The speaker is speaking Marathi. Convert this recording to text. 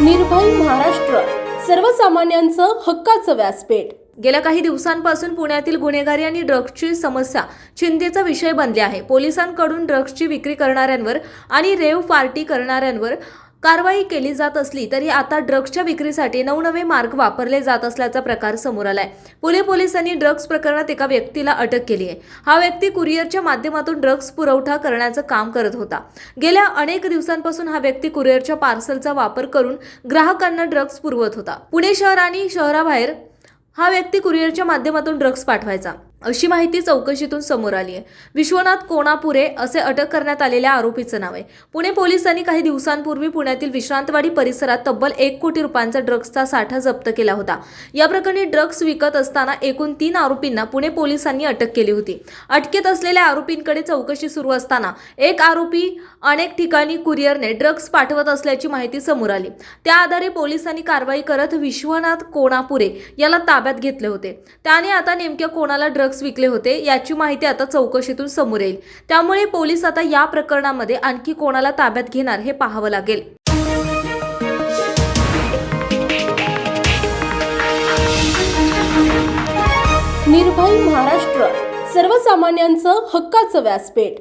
निर्भय महाराष्ट्र. सर्वसामान्यांचं हक्काचं व्यासपीठ. गेल्या काही दिवसांपासून पुण्यातील गुन्हेगारी आणि ड्रग्जची समस्या चिंतेचा विषय बनले आहे. पोलिसांकडून ड्रग्जची विक्री करणाऱ्यांवर आणि रेव पार्टी करणाऱ्यांवर कारवाई केली जात असली तरी आता ड्रग्सच्या विक्रीसाठी नवनवे मार्ग वापरले जात असल्याचा प्रकार समोर आलाय. पुणे पोलिसांनी ड्रग्ज प्रकरणात एका व्यक्तीला अटक केली आहे. हा व्यक्ती कुरिअरच्या माध्यमातून ड्रग्ज पुरवठा करण्याचं काम करत होता. गेल्या अनेक दिवसांपासून हा व्यक्ती कुरिअरच्या पार्सलचा वापर करून ग्राहकांना ड्रग्ज पुरवत होता. पुणे शहर आणि शहराबाहेर हा व्यक्ती कुरिअरच्या माध्यमातून ड्रग्ज पाठवायचा. अशी माहिती चौकशीतून समोर आली आहे. विश्वनाथ कोणापुरे असे अटक करण्यात आलेल्या आरोपीचं नाव आहे. पुणे पोलिसांनी काही दिवसांपूर्वी पुण्यातील विश्रांतवाडी परिसरात तब्बल एक कोटी रुपयांचा ड्रग्सचा साठा जप्त केला होता. या प्रकरणी ड्रग्स विकत असताना एकूण तीन आरोपींना पुणे पोलिसांनी अटक केली होती. अटकेत असलेल्या आरोपींकडे चौकशी सुरू असताना एक आरोपी अनेक ठिकाणी कुरिअरने ड्रग्स पाठवत असल्याची माहिती समोर आली. त्या आधारे पोलिसांनी कारवाई करत विश्वनाथ कोणापुरे याला ताब्यात घेतले होते. त्याने आता नेमक्या कोणाला ड्रग्स ड्रग्ज विकले होते याची माहिती आता चौकशीतून समोर येईल. त्यामुळे पोलीस आता या प्रकरणामध्ये आणखी कोणाला ताब्यात घेणार हे पाहावं लागेल. निर्भय महाराष्ट्र सर्वसामान्यांचं हक्काचं व्यासपीठ.